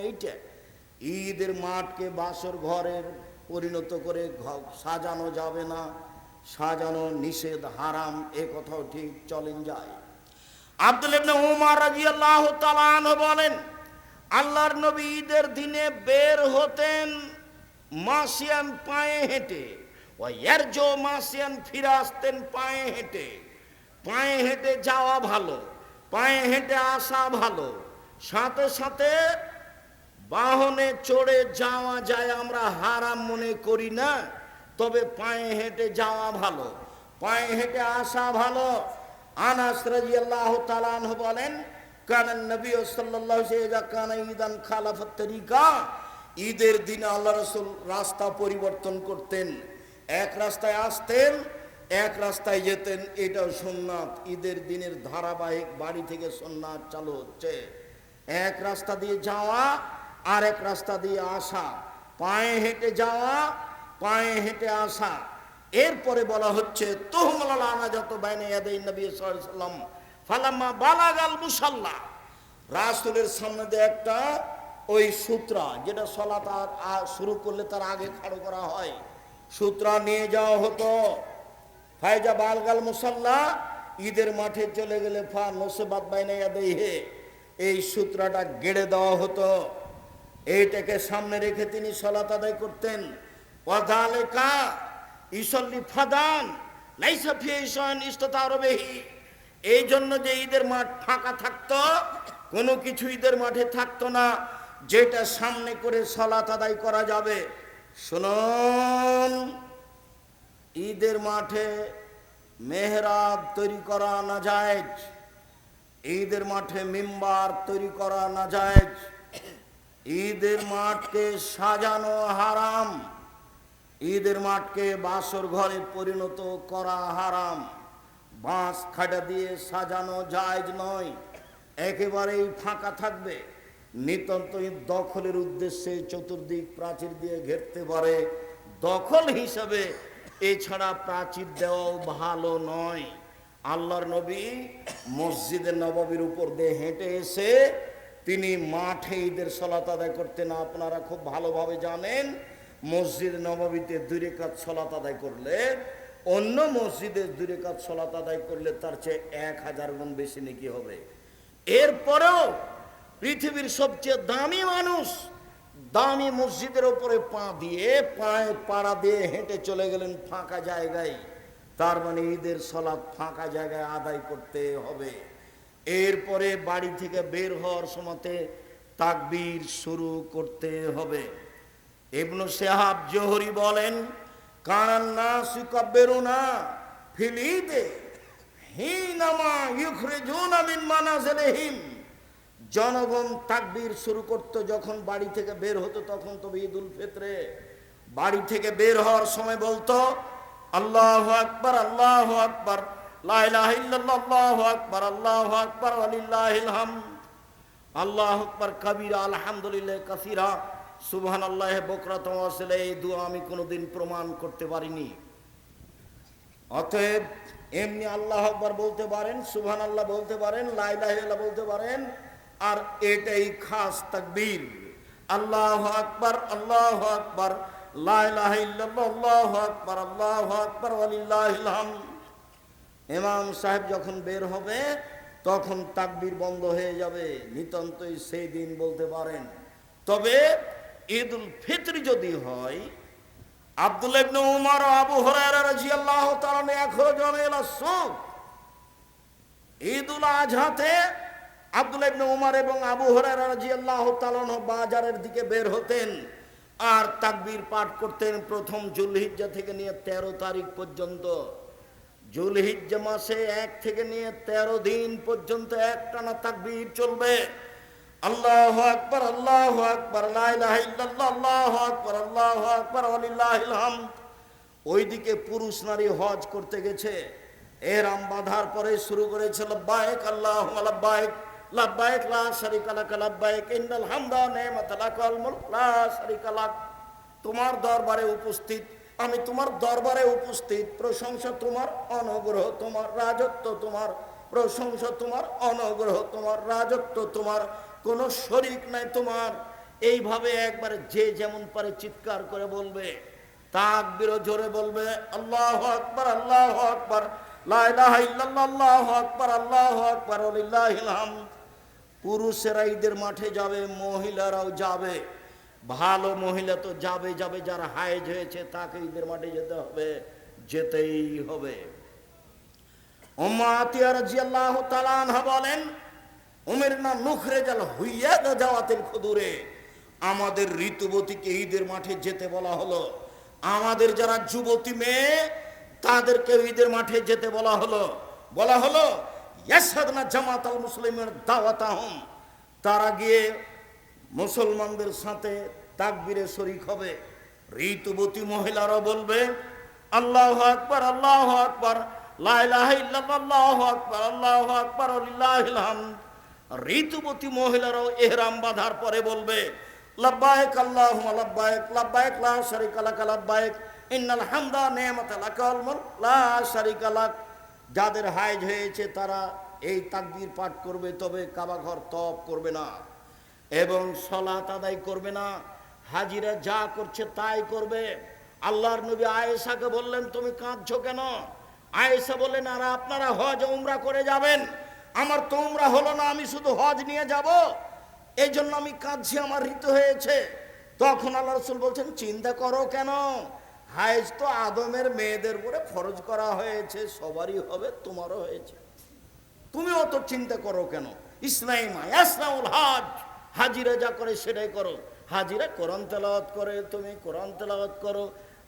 এইটা। ঈদের মাঠকে বাসর ঘরের পরিণত করে সাজানো যাবে না। সাজানো নিষেধ, হারাম, এ কথাও ঠিক চলেন যায়। আব্দুল ইবনে উমার রাদিয়াল্লাহু তাআলা বলেন, আল্লাহর নবী ঈদের দিনে বের হতেন মাসিয়ান পায়ে হেঁটে ও এরজো মাসিয়ান ফিরে আসতেন পায়ে হেঁটে। পায়ে হেঁটে যাওয়া ভালো, পায়ে হেঁটে আসা ভালো। সাথে সাথে বাহনে চড়ে যাওয়া যায় আমরা হারাম মনে করি না, তবে পায়ে হেঁটে যাওয়া ভালো। পায়ে হেঁটে আসা ভালো। আনাস রাদিয়াল্লাহু তাআলা আনহু বলেন, কানান নবী খালাফাত তরিকা। ঈদের দিনে আল্লাহ রাসূল রাস্তা পরিবর্তন করতেন। এক রাস্তায় আসতেন, এক রাস্তায় যেতেন। এটাও সুন্নাত। ঈদের দিনের ধারাবাহিক বাড়ি থেকে সুন্নাত চালু হচ্ছে। এক রাস্তা দিয়ে যাওয়া আর এক রাস্তা দিয়ে আসা, পায়ে হেঁটে যাওয়া, পায়ে হেঁটে আসা। এরপরে বলা হচ্ছে তোহমলা আনা যত বাইনে ইয়াদাই নবী সাল্লাম ফালাম্মা বালাগাল মুসাল্লা। রাসূলের সামনে দিয়ে একটা ওই সূত্রা, যেটা সলাত আর আর শুরু করলে তার আগে খাড়ো করা হয়। সূত্রা নিয়ে যাওয়া হতো ফায়জা বালগাল মুসাল্লা, ঈদের মাঠে চলে গেলে ফা নসেবাদ বাইনে হে এই সূত্রাটা গেড়ে দেওয়া হতো। এইটাকে সামনে রেখে তিনি সলাত আদায় করতেন। ওয়াদালেকা ইসল্লি ফাদান, লাইসা ফিয়েশন ইস্ততারবেহি এই জন্য যে ঈদের মাঠ ফাঁকা থাকতো, কোনো কিছু ঈদের মাঠে থাকতো না, যেটা সামনে করে সলাত আদায় করা যাবে। শুনুন, ঈদের মাঠে মেহরাব তৈরি করা না যায় ঈদের মাঠে মিম্বার তৈরি করা না যায় ঈদের মাঠকে সাজানো হারাম। ঈদের মাঠকে বাসর ঘরে পরিণত করা হারাম। বাঁশ খাটা দিয়ে সাজানো জায়জ নয়। একেবারেই ফাঁকা থাকবে। নিতান্ত দখলের উদ্দেশ্যে চতুর্দিক প্রাচীর দিয়ে ঘেরতে পারে। দখল হিসাবে এছাড়া প্রাচীর দেওয়াও ভালো নয়। আল্লাহর নবী মসজিদের নবাবির উপর দিয়ে হেঁটে এসে তিনি মাঠে ঈদের সলাত আদায় করতেন। আপনারা খুব ভালোভাবে জানেন, মসজিদ নবাবিতে দুই রেখাত সলাত আদায় করলে, অন্য মসজিদে দুই রেখাত সলাত আদায় করলে তার চেয়ে এক হাজার গুণ বেশি নাকি হবে। এরপরেও পৃথিবীর সবচেয়ে দামি মানুষ দামি মসজিদের ওপরে পা দিয়ে পায়ে পাড়া দিয়ে হেঁটে চলে গেলেন ফাঁকা জায়গায়। তার মানে ঈদের সলাৎ ফাঁকা জায়গায় আদায় করতে হবে। এরপরে বাড়ি থেকে বের হওয়ার সময়তে তাকবীর শুরু করতে হবে। ইবনু সেহাব জোহরি বলেন কানান্না সুকাব্বেরুনা ফিলিদে হিনামা ইউখরিজুনা মিন মানাজিলিহিম। জনগণ তাকবীর শুরু করতো যখন বাড়ি থেকে বের হতো, তখন তো ঈদুল ফিতরে। বাড়ি থেকে বের হওয়ার সময় বলতো, আল্লাহ আকবার আল্লাহ আকবার। আল্লাহু আকবার আল্লাহু আকবার আল্লাহ আকবার এই আমি কোনোদিন প্রমাণ করতে পারিনি। অতএব এমনি আল্লাহ আকবার বলতে পারেন সুবহান আল্লাহ বলতে পারেন লাইলাহ বলতে পারেন, আর এটাই খাস তাকবীর। আল্লাহ আকবার আল্লাহ আকবার লাইলাহ আল্লাহ আকবার আল্লাহ আকবার, ওয়ালিল্লাহিল ইমাম সাহেব যখন বের হবে, তখন তাকবির বন্ধ হয়ে যাবে। নিতান্তই সেই দিন বলতে পারেন। তবে ঈদুল ফিতর যদি হয়, আব্দুল ইবনে উমর আবু হুরায়রা রাদিয়াল্লাহু তাআলা একজন এলা সুক ঈদুল আজহাতে আব্দুল ইবনে উমর এবং আবু হুরায়রা রাদিয়াল্লাহু তাআলা বাজারের দিকে বের হতেন আর তাকবীর পাঠ করতেন প্রথম জুলহিজ্জা থেকে নিয়ে 13 তারিখ পর্যন্ত। জুলহিজ্জা মাসে এক থেকে নিয়ে 13 দিন পর্যন্ত একটানা তাকবীর চলবে। আল্লাহ আকবার আল্লাহ আকবার আল্লাহু আকবার আল্লাহু আকবার, ওয়ালিল্লাহিল হামদ। ওইদিকে পুরুষ নারী হজ করতে গেছে। এরাম বাঁধার পরে শুরু করেছে লব্বাইক আল্লাহ লব্বাইক লব্বাইক লা শারিকা লাক লব্বাইক ইন্নাল হামদা নি'মাতা লাকাল মুলক, লা তোমার দরবারে উপস্থিত আমি তোমার দরবারে উপস্থিত। প্রশংসা তোমার, অনগ্রহ তোমার, রাজত্ব তোমার, প্রশংসা তোমার, অনগ্রহ তোমার, রাজত্ব তোমার। কোনো শরিক নাই তোমার। এইভাবে একবারে যে যেমন পারে চিৎকার করে বলবে তাকবিরও জোরে বলবে, আল্লাহ আকবার আল্লাহ আকবার পুরুষেরা ঈদের মাঠে যাবে, মহিলারাও যাবে। ভালো মহিলা তো যাবে যাবে, যারা হায়েজ হয়েছে তাকে ঈদের মাঠে যেতে হবে, যেতেই হবে। বলেন, উমের না নুখরে জাল হুইয়া যাওয়াতের খুদুরে। আমাদের ঋতুবতীকে ঈদের মাঠে যেতে বলা হলো। আমাদের যারা যুবতী মেয়ে তাদেরকে ঈদের মাঠে যেতে বলা হলো। বলা হলো ইয়াসাদনা জামাত আল মুসলিমের দাওয়াতাহম। তারা গিয়ে মুসলমানদের সাথে তাকবীরে শরিক হবে। ঋতুবতী মহিলারা বলবে, আল্লাহ আকবার আল্লাহ আকবার আল্লাহু আল্লাহু ঋতুবতী মহিলারাও এহরাম বাঁধার পরে বলবে লাব্বাইক লা যাদের হাইজ হয়েছে তারা এই তাকবীর পাঠ করবে, তবে কাবাঘর তপ করবে না। এবং সলাত আদায় করবে না। হাজিরা যা করছে তাই করবে। আল্লাহর নবী আয়েশাকে বললেন, তুমি কাঁদছো কেন? আয়েশা বললেন, আর, আপনারা হজ উমরা করে যাবেন। আমার তো উমরা হলো না, আমি শুধু হজ নিয়ে যাব। এই জন্য আমি কাঁদছি, আমার ঋতু হয়েছে। তখন আল্লাহ রসুল বলছেন, চিন্তা করো কেন? হায়েজ তো আদমের মেয়েদের উপরে ফরজ করা হয়েছে, সবারই হবে, তোমারও হয়েছে। তুমি অত চিন্তা করো কেন? ইসলাইমা ইসলামুল হাজ। হাজিরা যা করে সেটাই করো। হাজিরা কোরআন তেলাওয়াত করে, তুমি কোরআন তেলাওয়াত করো।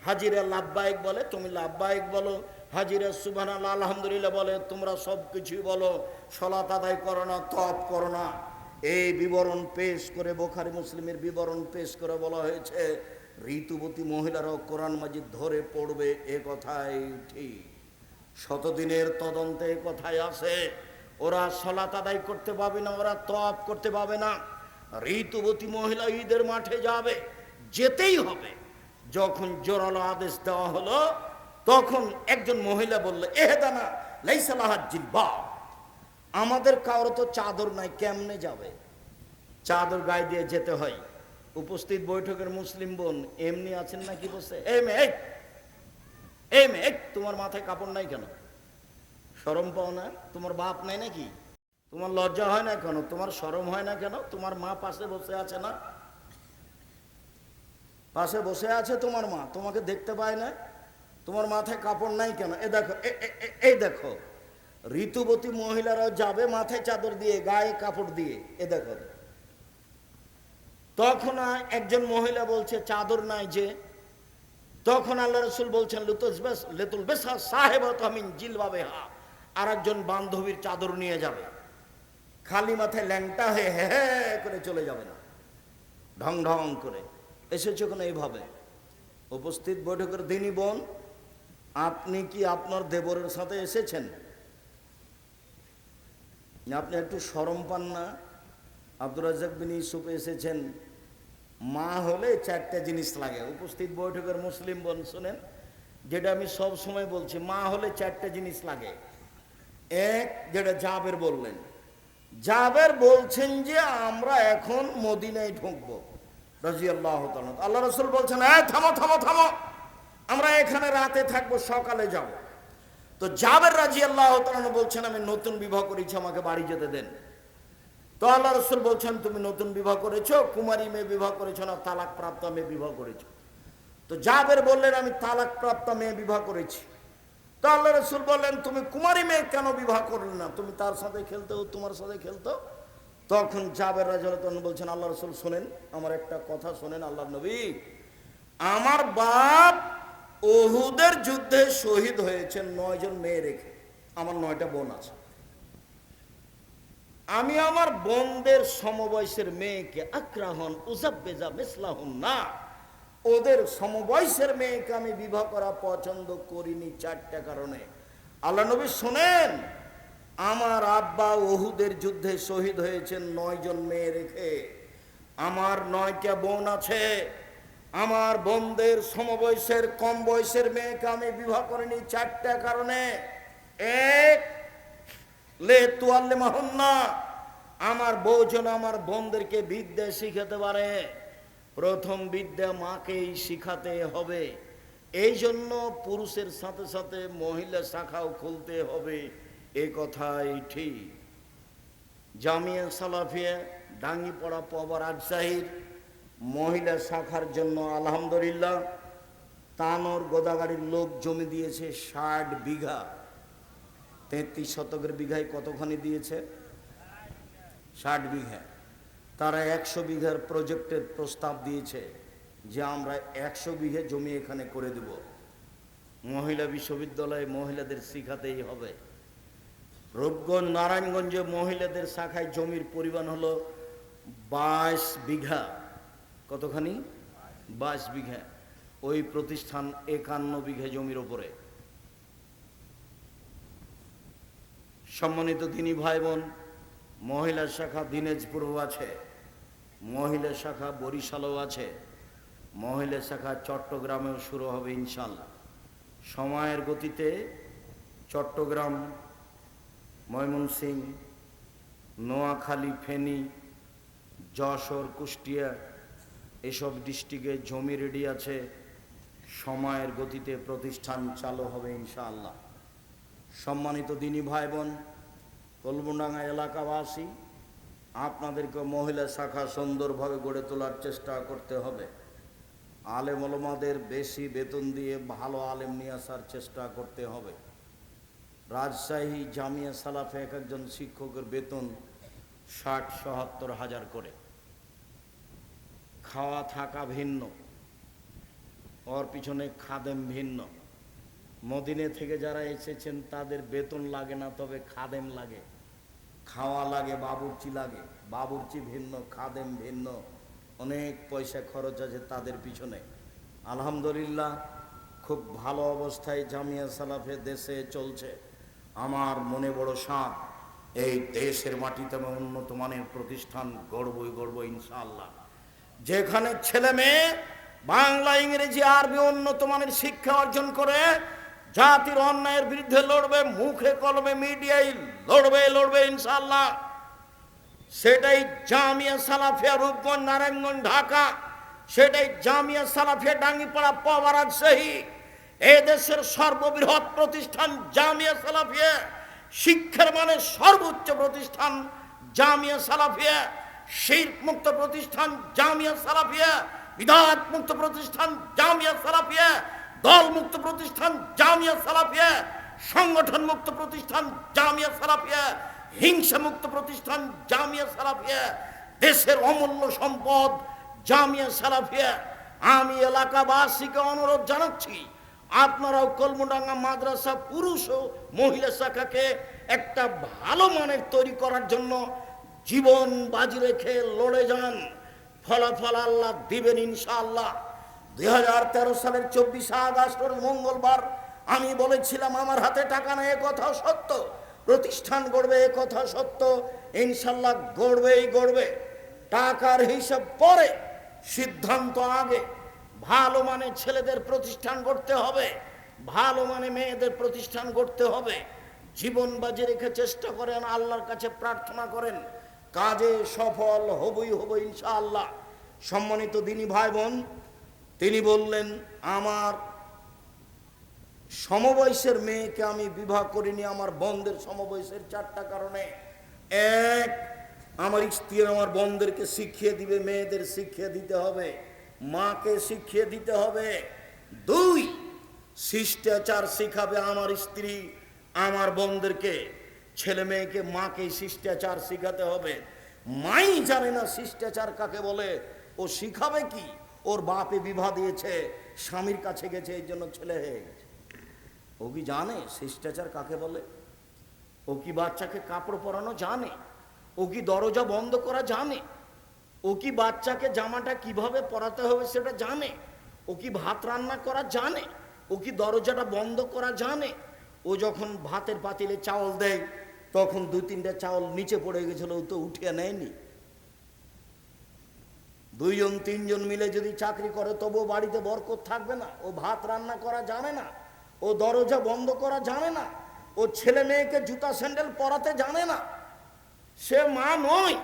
হাজিরা লাভবাহিক বলে, তুমি লাভবাহিক বলো। হাজিরা সুবান আলহামদুলিল্লাহ বলে, তোমরা সব কিছুই বলো। সলাত আদায় করো না তপ করো না। এই বিবরণ পেশ করে, বোখারি মুসলিমের বিবরণ পেশ করে বলা হয়েছে, ঋতুবতী মহিলারাও কোরআন মাজিদ ধরে পড়বে এ কথাই ঠিক। শতদিনের তদন্তে কথায় আছে, ওরা সলাত আদায় করতে পাবে না, ওরা তপ করতে পাবে না। ঋতুবতী মহিলা ঈদের মাঠে যাবে, যেতেই হবে। যখন জোরালো আদেশ দেওয়া হলো, তখন একজন মহিলা বলল এহেদানা আমাদের কারও তো চাদর নাই, কেমনে যাবে? চাদর গায়ে দিয়ে যেতে হয়। উপস্থিত বৈঠকের মুসলিম বোন, এমনি আছেন নাকি বসে? এই মেয়ে এই মেয়ে তোমার মাথায় কাপড় নাই কেন? সরম পাও না, তোমার বাপ নাই নাকি? তোমার লজ্জা হয় না কেন? তোমার সরম হয় না কেন? তোমার মা পাশে বসে আছে না? পাশে বসে আছে তোমার মা? তোমাকে দেখতে পায় না? তোমার মাথায় কাপড় নাই কেন? এ দেখো এই দেখো। ঋতুবতী মহিলারা যাবে মাথায় চাদর দিয়ে, গায়ে কাপড় দিয়ে। এ দেখো। তখন একজন মহিলা বলছে, চাদর নাই যে। তখন আল্লাহ রসুল বলছেন লুতুল বেস সাহেব জিলবাবে হা আর একজন বান্ধবীর চাদর নিয়ে যাবে। খালি মাথায় ল্যাংটা হয়ে হে হে করে চলে যাবে না। ঢং ঢং করে। এসেছে কোনো এইভাবে? উপস্থিত বৈঠকের দিনই বোন, আপনি কি আপনার দেবরের সাথে এসেছেন? আপনি একটু সরম পান না? আব্দুর রাজাক বিন ইউসুফ এসেছেন। মা হলে চারটা জিনিস লাগে। উপস্থিত বৈঠকের মুসলিম বোন, শোনেন? যেটা আমি সব সময় বলছি, মা হলে চারটা জিনিস লাগে। এক, যেটা জাবের বললেন। জাবের বলছেন যে আমরা এখন মদিনায় ঢুকবো। রাজি আল্লাহ আল্লাহ রসুল বলছেন হ্যাঁ থামো থামো থামো। আমরা এখানে রাতে থাকব, সকালে যাব। তো জাবের রাজি আল্লাহ বলছেন, আমি নতুন বিবাহ করেছি, আমাকে বাড়ি যেতে দেন। তো আল্লাহ রসুল বলছেন, তুমি নতুন বিবাহ করেছ? কুমারী মেয়ে বিবাহ করেছ না তালাক প্রাপ্ত মেয়ে বিবাহ করেছ? তো জাবের বললেন, আমি তালাক প্রাপ্ত মেয়ে বিবাহ করেছি। তো আল্লাহ রসুল বললেন, তুমি কুমারী মেয়ে কেন বিবাহ করলে না? তুমি তার সাথে খেলতো তোমার সাথে খেলতো? তখন জাবের রাজন বলছেন, আল্লাহ রসুল, শোনেন, আমার একটা কথা শোনেন আল্লাহ নবী। আমার বাপ ওহুদের যুদ্ধে শহীদ হয়েছেন নয়জন মেয়ে রেখে। আমার নয়টা বোন আছে। আমি আমার বোনদের সমবয়সের মেয়েকে আক্রাহন, উজাব্বেজা মিসলাহন না ওদের সমবয়সের মেয়েকে আমি বিবাহ করা পছন্দ করিনি চারটা কারণে। আল্লাহ নবী শোনেন, আমার আব্বা ওহুদের যুদ্ধে শহীদ হয়েছেন নয়জন মেয়ে রেখে। আমার নয়টা বোন আছে, আমার বোনদের সমবয়সের, কম বয়সের মেয়েকে আমি বিবাহ করিনি চারটা কারণে। এক, লে তুয়াল্লে মাহন্না আমার বউ আমার বোনদেরকে বিদ্যা শিখাতে পারে। প্রথম বিদ্যা মাকেই শিখাতে হবে। এই জন্য পুরুষের সাথে সাথে মহিলা শাখাও খুলতে হবে। এ কথাই ঠিক। জামিয়া সালাফিয়া, ডাঙ্গিপড়া পবা রাজশাহীর মহিলা শাখার জন্য আলহামদুলিল্লাহ, তানোর গোদাগাড়ির লোক জমি দিয়েছে ষাট বিঘা। তেত্রিশ শতকের বিঘায় কতখানি দিয়েছে? ষাট বিঘা। তারা একশো বিঘার প্রজেক্টের প্রস্তাব দিয়েছে যে আমরা একশো বিঘে জমি এখানে করে দেব। মহিলা বিশ্ববিদ্যালয়ে মহিলাদের শিখাতেই হবে। রূপগঞ্জ, নারায়ণগঞ্জে মহিলাদের শাখায় জমির পরিমাণ হলো বাইশ বিঘা। কতখানি? বাইশ বিঘা। ওই প্রতিষ্ঠান একান্ন বিঘা জমির ওপরে। সম্মানিত তিনি ভাই বোন মহিলা শাখা দিনাজপুরও আছে, মহিলা শাখা বরিশালও আছে, মহিলা শাখা চট্টগ্রামেও শুরু হবে ইনশাল্লাহ সময়ের গতিতে চট্টগ্রাম ময়মনসিং নোয়াখালী, ফেনী, যশোর, কুষ্টিয়া এসব ডিস্ট্রিক্টে জমি রেডি আছে, সময়ের গতিতে প্রতিষ্ঠান চালু হবে ইনশাআল্লাহ। সম্মানিত দিনী ভাই বোন কলমডাঙ্গা এলাকাবাসী, আপনাদেরকে মহিলা শাখা সুন্দরভাবে গড়ে তোলার চেষ্টা করতে হবে। আলেম ওলমাদের বেশি বেতন দিয়ে ভালো আলেম নিয়ে আসার চেষ্টা করতে হবে। রাজশাহী জামিয়া সালাফে এক একজন শিক্ষকের বেতন ষাট সহাত্তর হাজার করে। খাওয়া থাকা ভিন্ন, ওর পিছনে খাদেম ভিন্ন। মদিনে থেকে যারা এসেছেন, তাদের বেতন লাগে না, তবে খাদেম লাগে। খাওয়া লাগে, বাবুর্চি লাগে। বাবুর্চি ভিন্ন, খাদেম ভিন্ন। অনেক পয়সা খরচ আছে তাদের পিছনে। আলহামদুলিল্লাহ, খুব ভালো অবস্থায় জামিয়া সালাফে দেশে চলছে। আমার মনে বড় সাপ এই দেশের মাটিতে আমি উন্নত মানের প্রতিষ্ঠান গড়বই গড়ব ইনশাল্লাহ যেখানে ছেলে মেয়ে বাংলা, ইংরেজি, আরবি উন্নত মানের শিক্ষা অর্জন করে, জাতির অন্যায়ের বিরুদ্ধে লড়বে, মুখে কলমে মিডিয়ায় লড়বে লড়বে ইনশাল্লাহ সেটাই জামিয়া সালাফিয়া রূপগঞ্জ, নারায়ণগঞ্জ, ঢাকা। সেটাই জামিয়া সালাফিয়া ডাঙ্গিপাড়া পবারাজ সহি। এ দেশের সর্ববৃহৎ প্রতিষ্ঠান জামিয়া সালাফিয়া। শিক্ষার মানে সর্বোচ্চ প্রতিষ্ঠান জামিয়া সালাফিয়া। শিল্প মুক্ত প্রতিষ্ঠান জামিয়া সালাফিয়া। বিধাত মুক্ত প্রতিষ্ঠান জামিয়া সালাফিয়া। দল মুক্ত প্রতিষ্ঠান জামিয়া সালাফিয়া। সংগঠন মুক্ত প্রতিষ্ঠান, জামিয়া সালাফিয়া হিংসা মুক্ত প্রতিষ্ঠান, জামিয়া সালাফিয়া, দেশের অমূল্য সম্পদ, জামিয়া সালাফিয়া। আমি এলাকাবাসীকে অনুরোধ জানাচ্ছি, আপনারাও কলমডাঙ্গা মাদ্রাসা পুরুষ ও মহিলা শাখাকে একটা ভালো মানের তৈরি করার জন্য জীবন বাজি রেখে লড়ে যান। ফলাফল আল্লাহ দিবেন ইনশাআল্লাহ। দুই হাজার তেরো সালের চব্বিশে আগস্ট মঙ্গলবার আমি বলেছিলাম, আমার হাতে টাকা নেই কথা সত্য। প্রতিষ্ঠান গড়বে, এ কথা সত্য। ইনশাল্লাহ গড়বেই গড়বে। টাকার হিসাব পরে, সিদ্ধান্ত আগে। ভালো মানে ছেলেদের প্রতিষ্ঠান করতে হবে। ভালো মানে মেয়েদের প্রতিষ্ঠান করতে হবে। জীবন বাজি রেখে চেষ্টা করেন, আল্লাহর কাছে প্রার্থনা করেন। কাজে সফল হবই হব ইনশাআল্লাহ। সম্মানিত দিনী ভাই বোন, তিনি বললেন, আমার সমবয়সের মেয়েকে আমি বিবাহ করিনি, আমার বন্ধের সমবয়সের চারটা কারণে। এক, আমার স্ত্রী আমার বন্ধেরকে শিখিয়ে দিবে, মেয়েদের শিখিয়ে দিতে হবে, মাকে শিখিয়ে দিতে হবে। দুই, শিষ্টাচার শিখাবে আমার স্ত্রী আমার বোনদেরকে ছেলে মেয়েকে মাকে শিষ্টাচার শিখাতে হবে। মাই জানে না শিষ্টাচার কাকে বলে, ও শিখাবে কি? ওর বাপে বিবাহ দিয়েছে, স্বামীর কাছে গেছে, এই জন্য ছেলে হয়ে গেছে। ও কি জানে? শিষ্টাচার কাকে বলে? ও কি বাচ্চাকে কাপড় পরানো জানে? ও কি দরজা বন্ধ করা জানে? ও কি বাচ্চাকে জামাটা কীভাবে পরাতে হবে সেটা জানে? ও কি ভাত রান্না করা জানে? ও কি দরজাটা বন্ধ করা জানে? ও যখন ভাতের পাতিলে চাউল দেয়, তখন দু তিনটা চাউল নিচে পড়ে গেছিল, ও তো উঠিয়ে নেয়নি। দুইজন, তিনজন মিলে যদি চাকরি করে, তবুও বাড়িতে বরকত থাকবে না। ও ভাত রান্না করা জানে না। ও দরজা বন্ধ করা জানে না। ও ছেলে মেয়েকে জুতা, স্যান্ডেল পরাতে জানে না। সে মা নয়,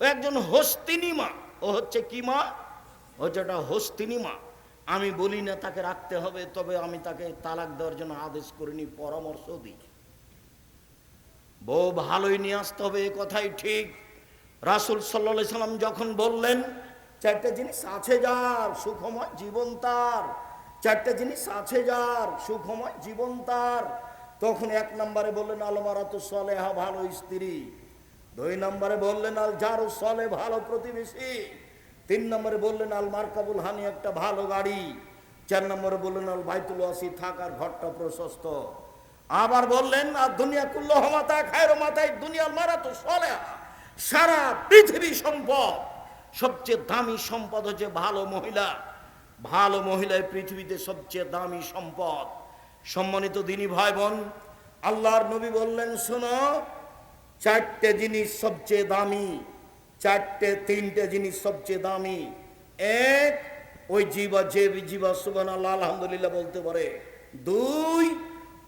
ও একজন হস্তিনী মা। ও হচ্ছে কি মা? ও হচ্ছে ওটা হস্তিনীমা আমি বলি না তাকে রাখতে হবে, তবে আমি তাকে তালাক দেওয়ার জন্য আদেশ করিনি, পরামর্শ দিই। বউ ভালোই নিয়ে আসতে হবে, এ কথাই ঠিক। রাসুল সাল্লা সাল্লাম যখন বললেন, চারটে জিনিস আছে যার, সুখময় জীবন তার চারটে জিনিস আছে যার, সুখময় জীবন তার। তখন এক নম্বরে বললেন, আলমারাত সলেহা, ভালো স্ত্রী। দুই নম্বরে বললেন, আল যারু সলে ভালো প্রতিবেশী। তিন নম্বরে বললেন, আল মার্কাবুল হানি, একটা ভালো গাড়ি। চার নম্বরে বললেন, আল বাইতুল ওয়াসি, থাকার ঘরটা প্রশস্ত। আবার বললেন আর দুনিয়া কুল্ল মাথা খায়ের মাথায় দুনিয়ার মারা তো সলে সারা পৃথিবী সম্পদ। সবচেয়ে দামি সম্পদ হচ্ছে ভালো মহিলা। ভালো মহিলায় পৃথিবীতে সবচেয়ে দামি সম্পদ। সম্মানিত দিনী ভাই বোন আল্লাহর নবী বললেন, শোনো, চারটে জিনিস সবচেয়ে দামি, চারটে, তিনটে জিনিস সবচেয়ে দামি। এক, ওই জীবা, যে জীবা সুবান আল্লাহ আলহামদুলিল্লাহ বলতে পারে। দুই,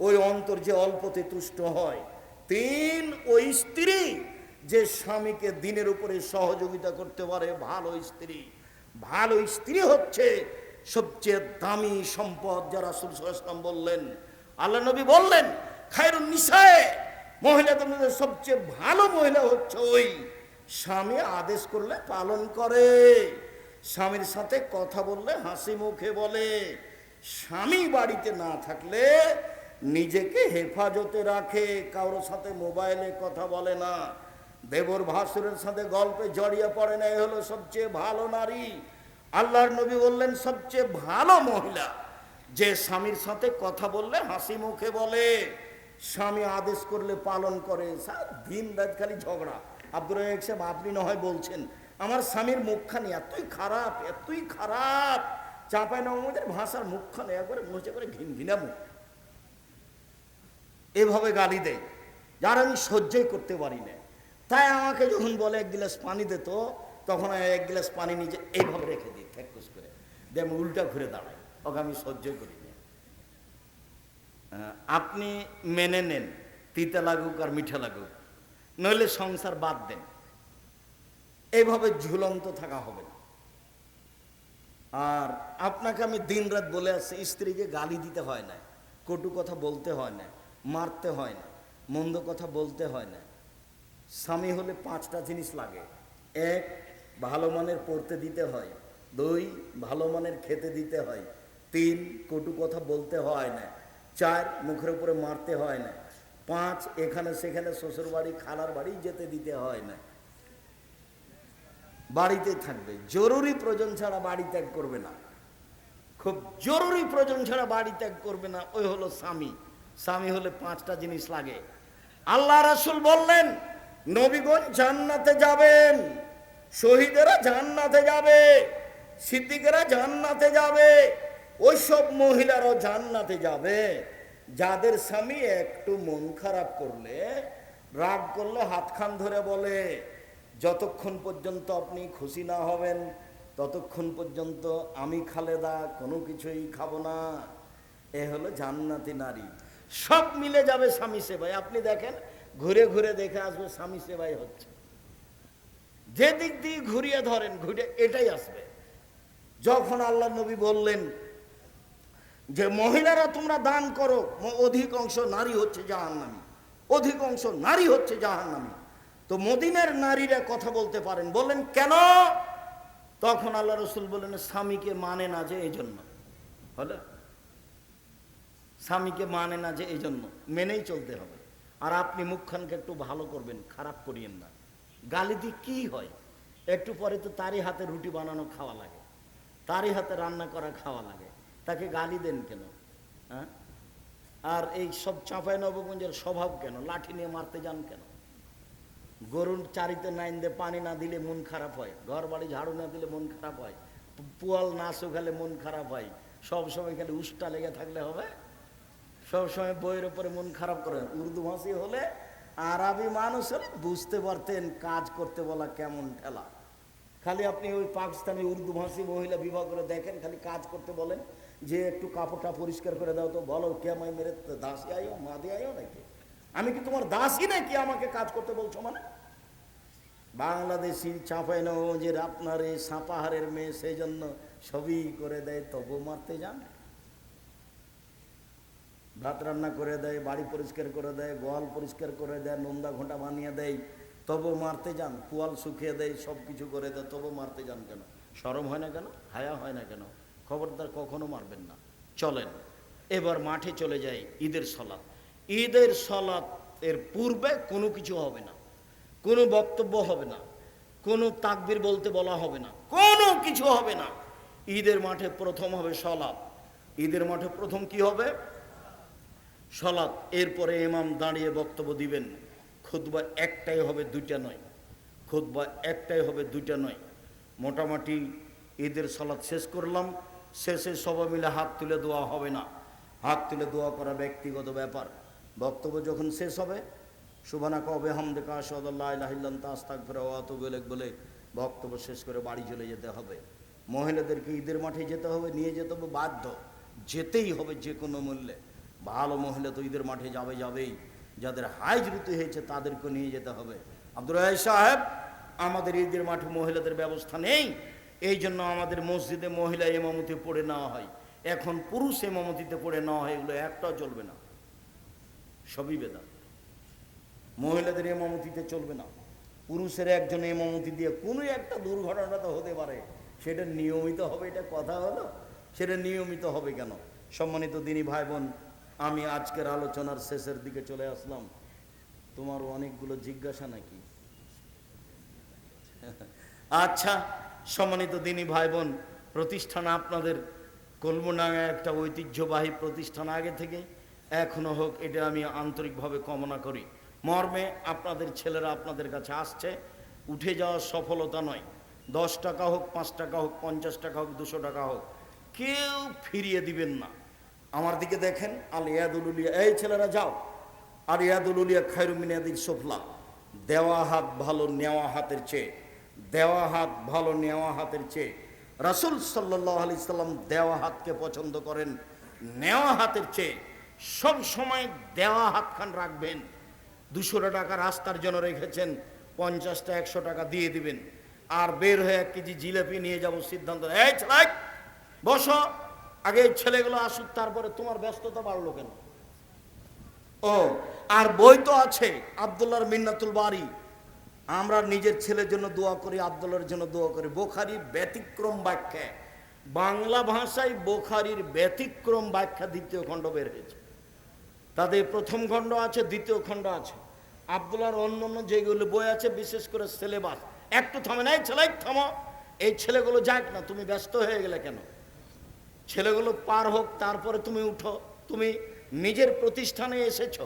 ওই অন্তর যে অল্পতে তুষ্ট হয়। তিন, ওই স্ত্রী যে স্বামীকে দিনের উপরে সহযোগিতা করতে পারে। ভালো স্ত্রী। ভালো স্ত্রী হচ্ছে সবচেয়ে দামি সম্পদ যারা সুলসাম বললেন। আল্লাহ নবী বললেন, খায়রুন নিশায় মহিলাদের মধ্যে সবচেয়ে ভালো মহিলা হচ্ছে ওই। স্বামী আদেশ করলে পালন করে। স্বামীর সাথে কথা বললে হাসি মুখে বলে। স্বামী বাড়িতে না থাকলে নিজেকে হেফাজতে রাখে, কারোর সাথে মোবাইলে কথা বলে না। দেবর ভাসুরের সাথে গল্পে জড়িয়ে পড়ে না, এ হলো সবচেয়ে ভালো নারী। আল্লাহর নবী বললেন, সবচেয়ে ভালো মহিলা যে স্বামীর সাথে কথা বললে হাসি মুখে বলে, স্বামী আদেশ করলে পালন করে। দিন রাত খালি ঝগড়া। আব্দুর সাহেব, আপনি না হয় বলছেন, আমার স্বামীর মুখখানি এতই খারাপ এতই খারাপ, চাপাই নগরের ভাষার মুখখানে একবারে মনে করে ঘিন ঘিনা মুখ। এভাবে গালি দেয়। যার আমি সহ্যই করতে পারি না। তাই আমাকে যখন বলে, এক গিলাস পানি দে তো তখন এক গ্লাস পানি নিজে এইভাবে রেখে দিই ঠেকুস করে। দিয়ে আমি উল্টা ঘুরে দাঁড়াই। ওকে আমি সহ্যই করি না। আপনি মেনে নেন, তিতা লাগুক আর মিঠা লাগুক। নইলে সংসার বাদ দেন। এইভাবে ঝুলন্ত থাকা হবে না। আর আপনাকে আমি দিনরাত বলে আসছি, স্ত্রীকে গালি দিতে হয় না, কটু কথা বলতে হয় না, মারতে হয় না, মন্দ কথা বলতে হয় না। স্বামী হলে পাঁচটা জিনিস লাগে। এক ভালো মানের পড়তে দিতে হয়। দুই, ভালো মানের খেতে দিতে হয়। তিন, কটু কথা বলতে হয় না। চার, মুখের উপরে মারতে হয় না। পাঁচ, এখানে সেখানে শ্বশুর বাড়ি খালার বাড়ি যেতে দিতে হয় না। বাড়িতে থাকবে। জরুরি প্রয়োজন ছাড়া বাড়ি ত্যাগ করবে না। খুব জরুরি প্রয়োজন ছাড়া বাড়ি ত্যাগ করবে না। ওই হলো স্বামী। স্বামী হলে পাঁচটা জিনিস লাগে। আল্লাহ রাসুল বললেন নবীগঞ্জ জান্নাতে যাবেন। শহীদেরা জান্নাতে যাবে, সিদ্দিকেরা জান্নাতে যাবে, ওইসব মহিলারাও জান্নাতে যাবে। যাদের স্বামী একটু মন খারাপ করলে, রাগ করলে হাতখান ধরে বলে, যতক্ষণ পর্যন্ত আপনি খুশি না হবেন, ততক্ষণ পর্যন্ত আমি খালেদা, কোনো কিছুই খাব না। এ হলো জান্নাতি নারী। সব মিলে যাবে স্বামী সেবায়। আপনি দেখেন, ঘুরে ঘুরে দেখে আসবে স্বামী সেবাই হচ্ছে। যে দিক দিয়ে ঘুরিয়ে ধরেন ঘুরে এটাই আসবে। যখন আল্লাহ নবী বললেন যে, মহিলারা তোমরা দান করো অধিকাংশ নারী হচ্ছে জাহান্নামী। অধিকাংশ নারী হচ্ছে জাহান্নামী। তো মদিনের নারীরা কথা বলতে পারেন। বললেন, কেন? তখন আল্লাহ রসুল বললেন, স্বামীকে মানে না যে এই জন্য হলো? স্বামীকে মানে না যে এই জন্য মেনেই চলতে হবে। আর আপনি মুখখানকে একটু ভালো করবেন, খারাপ করিয়েন না। গালি দিয়ে কি হয়? একটু পরে তো তারই হাতে রুটি বানানো খাওয়া লাগে। তারই হাতে রান্না করা খাওয়া লাগে। তাকে গালি দেন কেন? হ্যাঁ? আর এই সব চাঁপাই নবগঞ্জের স্বভাব কেন? লাঠি নিয়ে মারতে যান কেন? গরুর চারিতে নাইন দিয়ে পানি না দিলে মন খারাপ হয়। ঘর বাড়ি ঝাড়ু না দিলে মন খারাপ হয়। পোয়াল না শুকালে মন খারাপ হয়। সব সময় খালি উষ্টা লেগে থাকলে হবে। সব সময় বইয়ের উপরে মন খারাপ করে। উর্দু ভাষী হলে আরবি মানুষ হলে বুঝতে পারতেন কাজ করতে বলা কেমন ঠেলা। খালি আপনি ওই পাকিস্তানি উর্দু ভাষী মহিলা বিভাগ করে দেখেন, খালি কাজ করতে বলেন, যে একটু কাপড়টা পরিষ্কার করে দাও তো বলো, কে আমায় মেরে দাসী আইও মাদে আইও নাকি? আমি কি তোমার দাসী নাকি আমাকে কাজ করতে বলছো মানে? বাংলাদেশি চাপাই নবজের আপনার এই সাপাহারের মেয়ে সেই জন্য সবই করে দেয়, তবু মারতে যান। ভাত রান্না করে দেয়, বাড়ি পরিষ্কার করে দেয়, গোয়াল পরিষ্কার করে দেয় নোন্দা ঘোঁটা বানিয়ে দেয়, তবু মারতে যান কুয়াল শুকিয়ে দেয় সব কিছু করে দেয়, তবু মারতে যান কেন? সরম হয় না কেন? হায়া হয় না কেন? খবরদার কখনো মারবেন না। চলেন, এবার মাঠে চলে যাই ঈদের সলাৎ ঈদের সলাৎ এর পূর্বে কোনো কিছু হবে না, কোনো বক্তব্য হবে না, কোনো তাকবির বলতে বলা হবে না, কোনো কিছু হবে না। ঈদের মাঠে প্রথম হবে সলাৎ ঈদের মাঠে প্রথম কি হবে? সলাৎ, এরপরে ইমাম দাঁড়িয়ে বক্তব্য দিবেন। খুতবা একটাই হবে, দুইটা নয়। খুতবা একটাই হবে, দুইটা নয়। মোটামুটি ঈদের সলাৎ শেষ করলাম। শেষে সবাই মিলে হাত তুলে দোয়া হবে না। হাত তুলে দোয়া করা ব্যক্তিগত ব্যাপার। বক্তব্য যখন শেষ হবে, সুবানা কবে হামদেকা সদাল্লাহিল্লাম তাস্তাক ফেরা অতবেলেক বলে বক্তব্য শেষ করে বাড়ি চলে যেতে হবে। মহিলাদেরকে ঈদের মাঠে যেতে হবে, নিয়ে যেতে হবে বাধ্য। যেতেই হবে যে কোনো মূল্যে। ভালো মহিলা তো ঈদের মাঠে যাবে, যাবেই। যাদের হাইজ ঋতু হয়েছে, তাদেরকে নিয়ে যেতে হবে। আব্দুল সাহেব, আমাদের ঈদের মাঠে মহিলাদের ব্যবস্থা নেই। এই জন্য আমাদের মসজিদে মহিলা এমামতি পড়ে নেওয়া হয়। এখন পুরুষ এমামতিতে পড়ে নেওয়া হয়, এগুলো একটাও চলবে না। সবই বেদা মহিলাদের এমামতিতে চলবে না। পুরুষের একজন এমামতি দিয়ে কোনো একটা দুর্ঘটনা তো হতে পারে। সেটা নিয়মিত হবে, এটা কথা হলো। সেটা নিয়মিত হবে কেন? সম্মানিত দিনী ভাই বোন আমি আজকের আলোচনার শেষের দিকে চলে আসলাম। তোমার অনেকগুলো জিজ্ঞাসা নাকি? আচ্ছা সম্মানিত দিনী ভাই বোন প্রতিষ্ঠান আপনাদের কলমনাঙ্গা একটা ঐতিহ্যবাহী প্রতিষ্ঠান আগে থেকে। এখনও হোক, এটা আমি আন্তরিকভাবে কামনা করি। মর্মে আপনাদের ছেলেরা আপনাদের কাছে আসছে, উঠে যাওয়ার সফলতা নয়। দশ টাকা হোক, পাঁচ টাকা হোক, পঞ্চাশ টাকা হোক, দুশো টাকা হোক, কেউ ফিরিয়ে দিবেন না। আমার দিকে দেখেন, আল ইয়াদুলুলিয়া এই ছেলেরা যাও। আর ইয়াদুলুলিয়া খায়রুমিনাদিক সোফলা। দেওয়া হাত ভালো, নেওয়া হাতের চেয়ে। দেওয়া হাত ভালো, নেওয়া হাতের চেয়ে। রাসুল সাল্লাহ আলি সাল্লাম দেওয়া হাতকে পছন্দ করেন, নেওয়া হাতের চেয়ে। সব সময় দেওয়া হাতখান রাখবেন। দুশো টাকা রাস্তার জন্য রেখেছেন, পঞ্চাশটা, একশো টাকা দিয়ে দিবেন। আর বের হয়ে এক কেজি জিলেপি নিয়ে যাব সিদ্ধান্ত। এই বসো। আগে ছেলেগুলো আসুক, তারপরে তোমার ব্যস্ততা বাড়লো কেন? ও, আর বই তো আছে, আবদুল্লাহর মিন্নাতুল বাড়ি আমরা নিজের ছেলের জন্য দোয়া করি আবদুল্লার জন্য দোয়া করি। বোখারির ব্যতিক্রম ব্যাখ্যা। বাংলা ভাষায় বোখারির ব্যতিক্রম ব্যাখ্যা দ্বিতীয় খণ্ড বের হয়েছে। তাদের প্রথম খণ্ড আছে, দ্বিতীয় খণ্ড আছে। আবদুল্লার অন্য অন্য যেগুলো বই আছে, বিশেষ করে সিলেবাস। একটু থামে নাই ছেলে থামো। এই ছেলেগুলো যাক না, তুমি ব্যস্ত হয়ে গেলে কেন? ছেলেগুলো পার হোক, তারপরে তুমি উঠো। তুমি নিজের প্রতিষ্ঠানে এসেছ।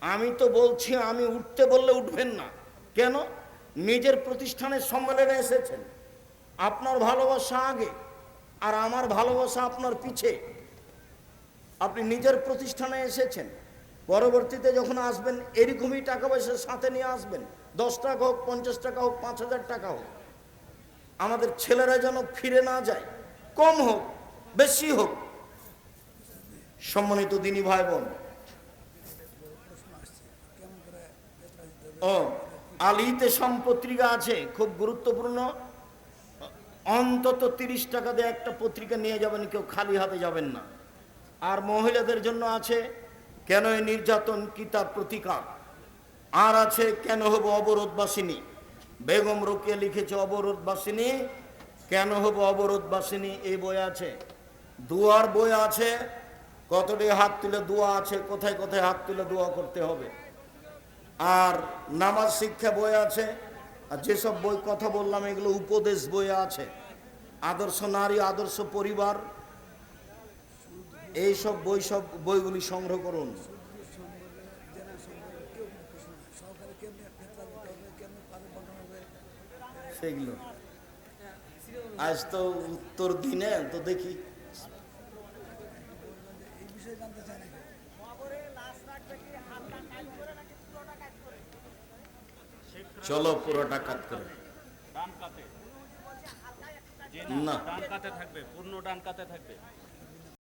আমি তো বলছি, আমি উঠতে বললে উঠবেন না। কেন? নিজের প্রতিষ্ঠানের সম্মেলনে এসেছেন। আপনার ভালোবাসা আগে, আর আমার ভালোবাসা আপনার পিছে। আপনি নিজের প্রতিষ্ঠানে এসেছেন। পরবর্তীতে যখন আসবেন, এরকমই টাকা পয়সা সাথে নিয়ে আসবেন। দশ টাকা হোক, পঞ্চাশ টাকা হোক, পাঁচ হাজার টাকা হোক। আমাদের ছেলেরা যেন ফিরে না যায়। কম হোক বেশি হোক। সম্মানিত দিনী ভাই বোন ও, আলিতে সম্পত্রিকা আছে, খুব গুরুত্বপূর্ণ। অন্তত তিরিশ টাকা দিয়ে একটা পত্রিকা নিয়ে যাবেন, কেউ খালি হাতে যাবেন না। আর মহিলাদের জন্য আছে, কেন এই নির্যাতন কি তার প্রতিকার? আর আছে, কেন হব অবরোধবাসিনী? বেগম রোকিয়া লিখেছে অবরোধবাসিনী, কেন হব অবরোধবাসিনী? এই বই আছে। দুয়ার বই আছে, কতটি হাত তুলে দোয়া আছে, কোথায় কোথায় হাত তুলে দোয়া করতে হবে? আর নামাজ শিক্ষা বই আছে, আর যেসব বই কথা বললাম, এগুলো উপদেশ বই আছে। আদর্শ নারী, আদর্শ পরিবার এই সব বই সব বইগুলি সংগ্রহ করুন। সেগুলো। আজ তো উত্তর দিনে, তো দেখি চলো পুরোটা কাট করে। ডান কাতে। যে না। ডান কাতে থাকবে পূর্ণ ডান কাতে থাকবে।